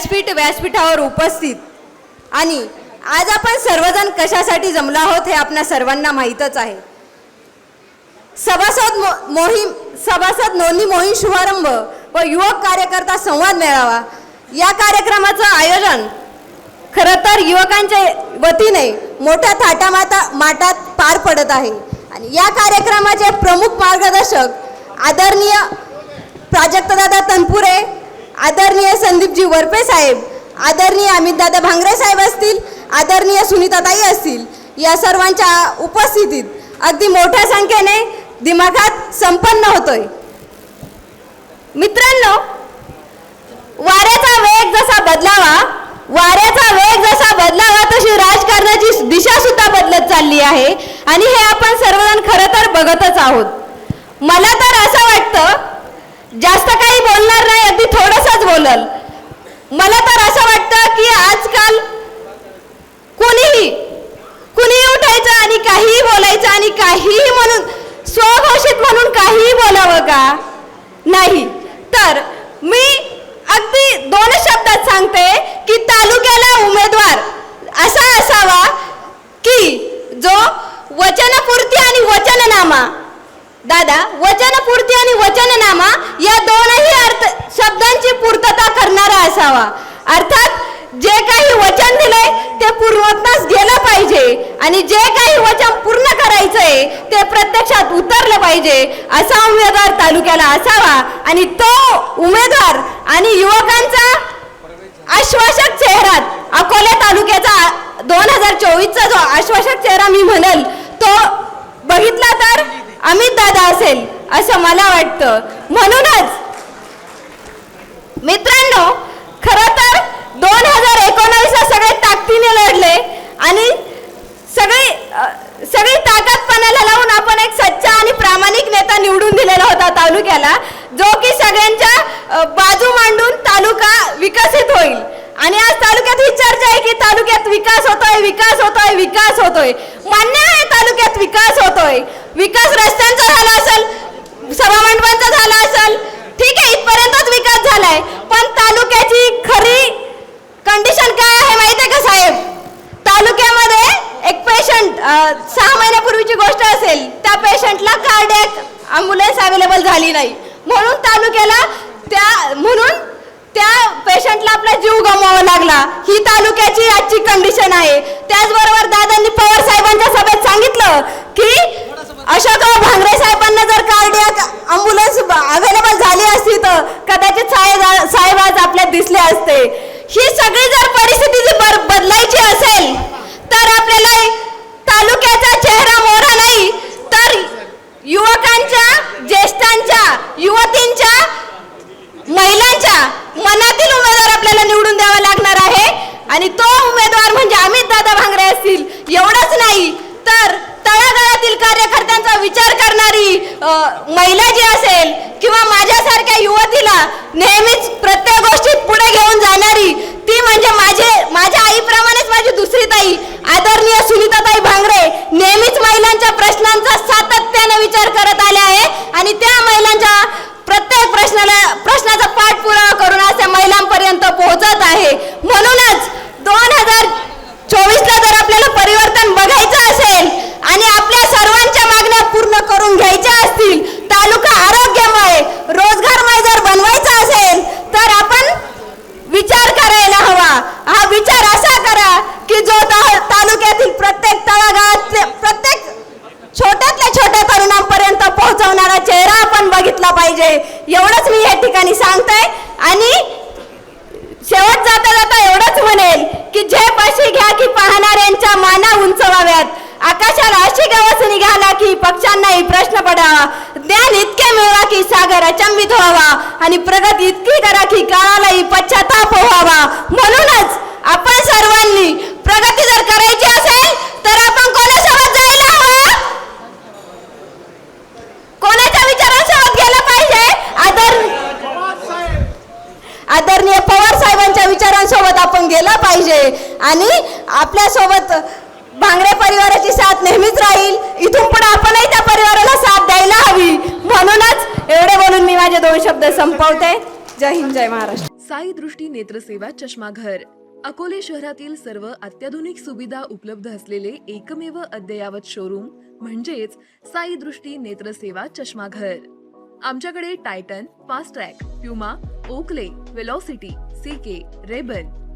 व्यासपीठ व्यासपीठावर उपस्थित. आणि आज आपण सर्वजण कशासाठी जमलो आहोत हे आपल्या सर्वांना माहीतच आहे. सभासद मो- मोहीम सभासद नोंदणी मोहीम शुभारंभ व युवक कार्यकर्ता संवाद मेळावा या कार्यक्रमाचं आयोजन खरं तर युवकांच्या वतीने मोठ्या थाटामाता माटात पार पडत आहे. आणि या कार्यक्रमाचे प्रमुख मार्गदर्शक आदरणीय प्राजक्तदादा तनपुरे आदरणीय संदीपजी वरपे साहेब आदरणीय अमितदादा भांगरे साहेब असतील आदरणीय सुनीताताई असतील या सर्वांच्या उपस्थितीत अगदी मोठ्या संख्येने दिमागात संपन्न होतोय. मित्रांनो वाऱ्याचा वेग जसा बदलावा वाऱ्याचा वेग जसा बदलावा तशी राजकारणाची दिशा सुद्धा बदलत चालली आहे. आणि हे आपण सर्वजण खरं तर बघतच आहोत. मला तर असं वाटतं जास्त काही बोलणार नाही अगदी थोडंसंच बोलल. मला तर असं वाटतं की आजकाल कोणीही कुणीही उठायचं आणि काहीही बोलायचं आणि काहीही म्हणून स्वघोषित म्हणून काहीही बोलावं का? नाही. तर मी अगदी दोन शब्दात सांगते की ताल उमेदवार असा असावा की जो वचनपूर्ती आणि वचननामा दादा वचनपूर्ती आणि वचननामा या दोनही अर्थ शब्दांची पूर्तता करणारा अर्थात जे काही वचन दिलंय ते पूर्णत्वास गेलं पाहिजे. आणि जे काही वचन पूर्ण करायचंय ते प्रत्यक्षात उतरलं पाहिजे. असा उमेदवार तालुक्याला असावा. आणि तो उमेदवार आणि युवकांचा आश्वासक चेहरा अकोला तालुक्याचा दोन हजार चोवीसचा जो आश्वासक चेहरा मी म्हणेल तो बघितला तर अमित दादा असेल असं मला वाटतं. म्हणूनच मित्रांनो खरं तर दोन हजार एकोणावीसला सगळे ताकदीने लढले आणि सगळी सगळी ताकदपणाला लावून आपण एक सच्चा आणि प्रामाणिक नेता निवडून दिलेला होता तालुक्याला जो की सगळ्यांच्या बाजू मांडून तालुका विकसित होईल. आणि आज तालुक्यात ही चर्चा आहे की तालुक्यात विकास होतोय विकास होतोय विकास होतोय. मान्य आहे तालुक्यात विकास होतोय. विकास रस्त्यांचा झाला असेल सभामंडपांचा झाला असेल ठीक आहे इथपर्यंतच विकास झालाय. पण तालुक्याची खरी कंडिशन काय आहे माहिती आहे का साहेब? तालुक्यामध्ये एक पेशंट सहा महिन्यापूर्वीची गोष्ट असेल त्या पेशंटला कार्डियक अम्बुलन्स अवेलेबल झाली नाही. म्हणून तालुक्याला त्या म्हणून त्या पेशंटला आपला जीव गमवावा लागला. ही तालुक्याची आजची कंडिशन आहे. त्याचबरोबर दादांनी पवार साहेबांच्या सभेत सांगितलं की अशा का भांगरे साहेबांना जर कार्डियक अम्ब्युलन्स अवेलेबल झाली असती तर कदाचित साहेब साहेब आज आपल्यात दिसले असते. ही सगळी जर परिस्थिती जर बदलायची असेल तर आपल्याला तालुक्याचा चेहरा मोहरा नाही तर युवकांच्या ज्येष्ठांच्या युवतींच्या महिलांच्या मनातील उमेदवार आपल्याला निवडून द्यावा लागणार आहे. आणि तो उमेदवार म्हणजे अमित दादा भांगरे असतील. एवढंच नाही. तर तळागाळातील कार्यकर्त्यांचा विचार करणारी महिला जी असेल किंवा माझ्यासारख्या युवतीला नेहमीच प्रत्येक गोष्टीत पुढे घेऊन जाणारी ती म्हणजे माझे माझ्या आईप्रमाणेच माझी दुसरी ताई आदरणीय सुनीताताई भांगरे नेहमीच महिलांच्या प्रश्नांचा सातत्याने विचार करत आले आहे आणि त्या महिलांच्या प्रत्येक प्रश्नाला प्रश्नाचा पाठपुरावा करून अशा महिलांपर्यंत पोहोचत आहे. म्हणूनच दोन हजार चोवीसला जर आपल्याला परिवर्तन बघायचं असेल आणि आपल्या सर्वांच्या मागण्या पूर्ण करून घ्यायच्या असतील तालुका आरोग्यमय रोजगारमय जर बनवायचा असेल तर आपण विचार करायला हवा हा विचार असा करा की जो ता- तालुक्यातील प्रत्येक तळागाळातले प्रत्येक छोट्यातल्या छोट्या तरुणांपर्यंत पोहोचवणारा चेहरा आपण बघितला पाहिजे एवढंच मी या ठिकाणी सांगताय. आणि शेवट जाता जाता एवढंच म्हणेल की जे पाशी घ्या की पाहणाऱ्यांच्या माना उंचवाव्यात आकाशाला अशी गवस निघाला की पक्ष्यांनाही प्रश्न पडावा. ज्ञान इतके मिळवा की सागर अचंबित व्हावा. आणि प्रगती इतकी करा की काळालाही पश्चाताप व्हावा. म्हणून आपण सर्वांनी प्रगती जर करायची असेल तर आपण कोणासोबत जायला हवं कोणाच्या विचारांसोबत गेलं पाहिजे आदर आदरणीय पवार साहेबांच्या विचारांसोबत आपण गेलं पाहिजे. आणि आपल्यासोबत भांगरे परिवाराची साथ नेहमीच राहील. इथून पण आपणही त्या परिवाराला साथ द्यायला हवी. म्हणूनच एवढे बोलून मी माझे दोन शब्द संपवते. जय हिंद जय महाराष्ट्र. साई दृष्टी नेत्रसेवा चष्माघर. अकोले शहरातील सर्व अत्याधुनिक सुविधा उपलब्ध असलेले एकमेव अद्ययावत शोरूम म्हणजेच साई दृष्टी नेत्रसेवा चष्माघर. आमच्याकडे Titan Fastrack Puma Oakley Velocity CK Rayban